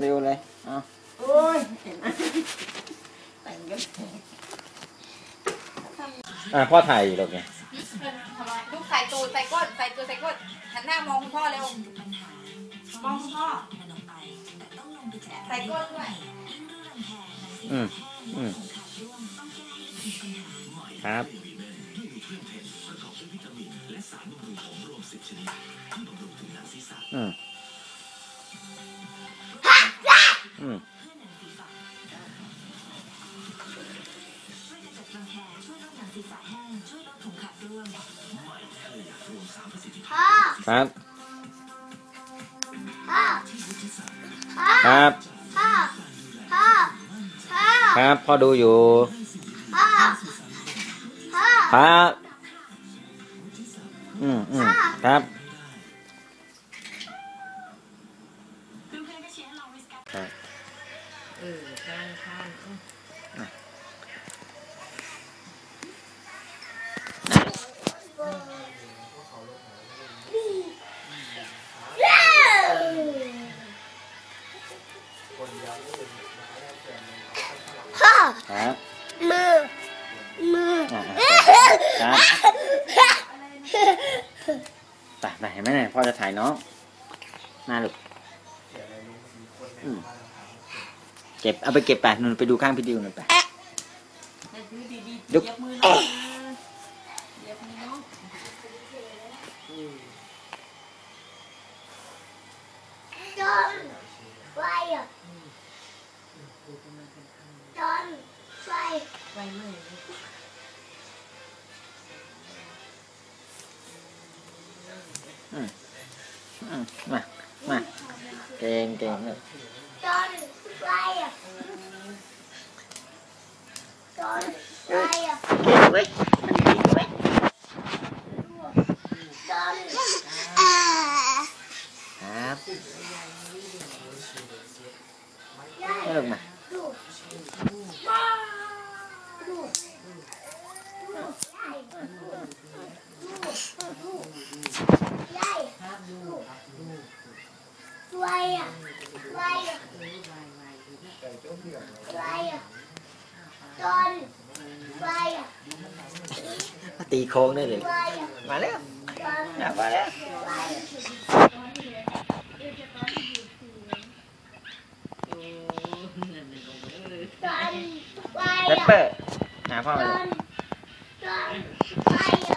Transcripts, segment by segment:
เร็วเลยเอาโอ้ยเห็นไหมแต่งกันอะพ่อถ่ายอยู่หรอกเนี่ยลูกใส่ตูดใส่ก้นใส่ตูดใส่ก้นหันหน้ามองคุณพ่อเร็ว มองคุณพ่อ ใส่ก้นด้วย อืมอืมครับอืม พ่อครับพ่อครับ พ่อพ่อพ่อครับพ่อดูอยู่พ่อพ่อครับอืมอืมครับครับเออการทานเออพ่อ ครับมือมืออะอะครับไปไปเห็นไหมเนี่ยพ่อจะถ่ายน้องมาลูกเก็บเอาไปเก็บไปนุ่นไปดูข้างพี่ดิวหน่อยไปให้ซื้อดีๆ ยุบ เหยียบมือน้องนะเหยียบมือน้อง จอนไฟอะจอนไฟ ไฟไหม้เลยอืมมามาเก่งเก่งเลยจอน ตีโค้งได้เลย ไฟอ่ะ มาแล้ว จอน อ่ะมาแล้ว ไฟ โอ้นั่นน่ะก็เออ จอนไฟ เปป อ่ะ เปอร์ หาพ่อจมาอเลยนจอนไฟอะ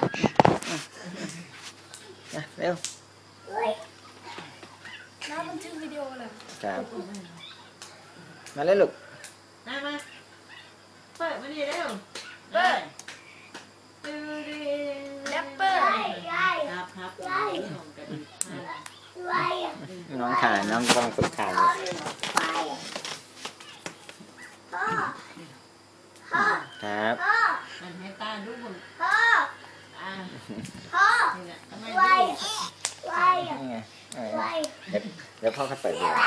อะเร็วเฮ้ยน้าบันทึกวิดีโอเลยครับมาเลยลูกมามาเปิดมาดิเร็วเปิดดูดิแรปเปอร์ยายยายครับครับยายส่งกันอ่าไฟอะน้องถ่ายน้องกำลังฝึกถ่ายจอยู่อนไฟอะพ่อพ่อ ครับพ่ออันให้ตาดูบนพ่ออ่าพ่อนี่แหละทำไมไฟดูไฟอะนี่ไงเออไฟเดี๋ยวเดี๋ยวพ่อเขาเปิดดู ไ